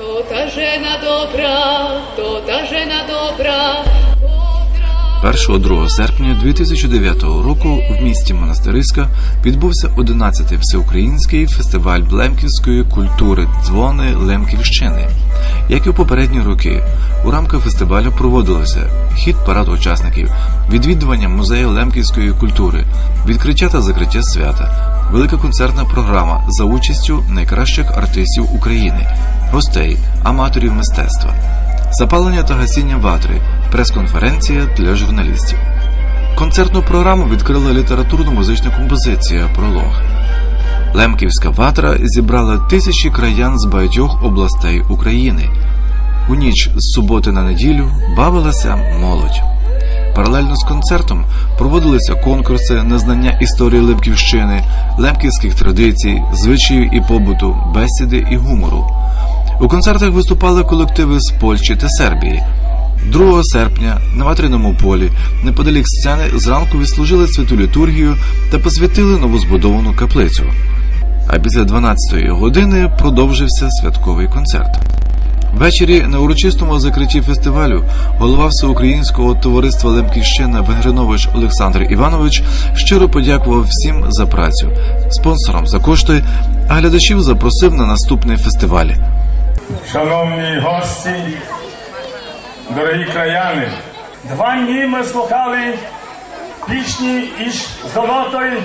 То та жена добра, то та жена добра. 1-2 серпня 2009 року в місті Монастириська відбувся 11-й всеукраїнський фестиваль лемківської культури дзвони Лемківщини. Як і в попередні роки, у рамках фестивалю проводилося хід парад учасників, відвідування музею лемківської культури, відкриття та закриття свята, велика концертна програма за участю найкращих артистів України, гостей, аматорів мистецтва. Запалення та гасіння ватри, прес-конференція для журналістів. Концертну програму відкрила літературно-музична композиція Пролог. Лемківська ватра зібрала тисячі краян з багатьох областей України. У ніч з суботи на неділю бавилася молодь. Паралельно з концертом проводилися конкурси на знання історії Лемківщини, лемківських традицій, звичаїв і побуту, бесіди і гумору. У концертах виступали колективи з Польщі та Сербії. 2 серпня на ватряному полі неподалік сцени зранку відслужили святу літургію та посвятили новозбудовану каплицю. А після 12-ї години продовжився святковий концерт. Ввечері на урочистому закритті фестивалю голова всеукраїнського товариства Лемківщина Венгринович Олександр Іванович щиро подякував всім за працю, спонсорам за кошти, а глядачів запросив на наступний фестиваль. Шановні гості, дорогі краяни, два дні ми слухали пісні із золотої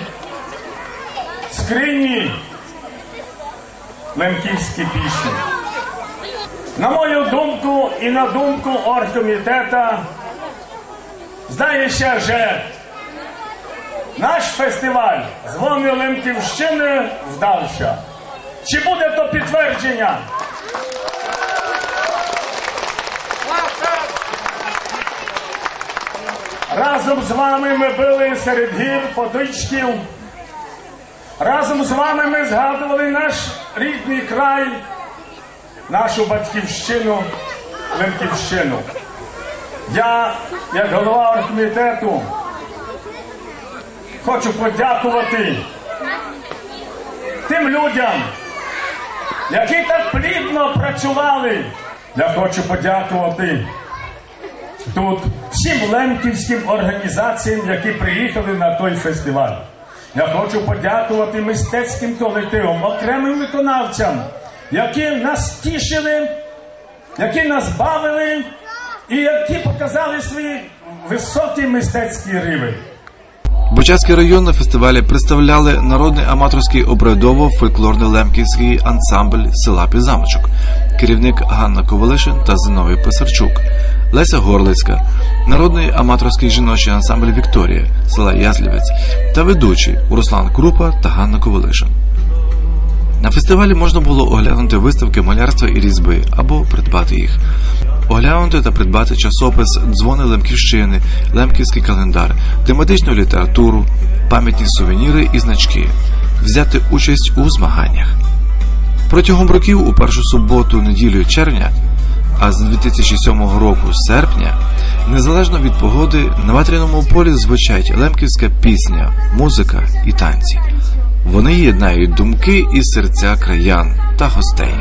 скрині, лемківські пісні. На мою думку і на думку оргкомітета, здається, що наш фестиваль «Дзвони Лемківщини вдався. Чи буде то підтвердження? Разом з вами ми били серед гір, потичків. Разом з вами ми згадували наш рідний край, нашу батьківщину, Лемківщину. Я, як голова оргкомітету, хочу подякувати тим людям, які так плідно працювали. Я хочу подякувати тут всім лемківським організаціям, які приїхали на той фестиваль. Я хочу подякувати мистецьким колективам, окремим виконавцям, які нас тішили, які нас бавили і які показали свій високий мистецький рівень. Бучацький район на фестивалі представляли народний аматорський обрядово-фольклорний лемківський ансамбль села Пізамочок, керівник Ганна Ковалишин та Зиновій Писарчук, Леся Горлицька, народний аматорський жіночий ансамбль Вікторія, села Язлівець та ведучі Руслан Крупа та Ганна Ковалишин. На фестивалі можна було оглянути виставки малярства і різьби або придбати їх. Оглянути та придбати часопис Дзвони Лемківщини, Лемківський календар, тематичну літературу, пам'ятні сувеніри і значки, взяти участь у змаганнях. Протягом років у першу суботу, неділю червня, а з 2007 року серпня, незалежно від погоди, на ватряному полі звучать лемківська пісня, музика і танці. Вони єднають думки і серця краян та гостей.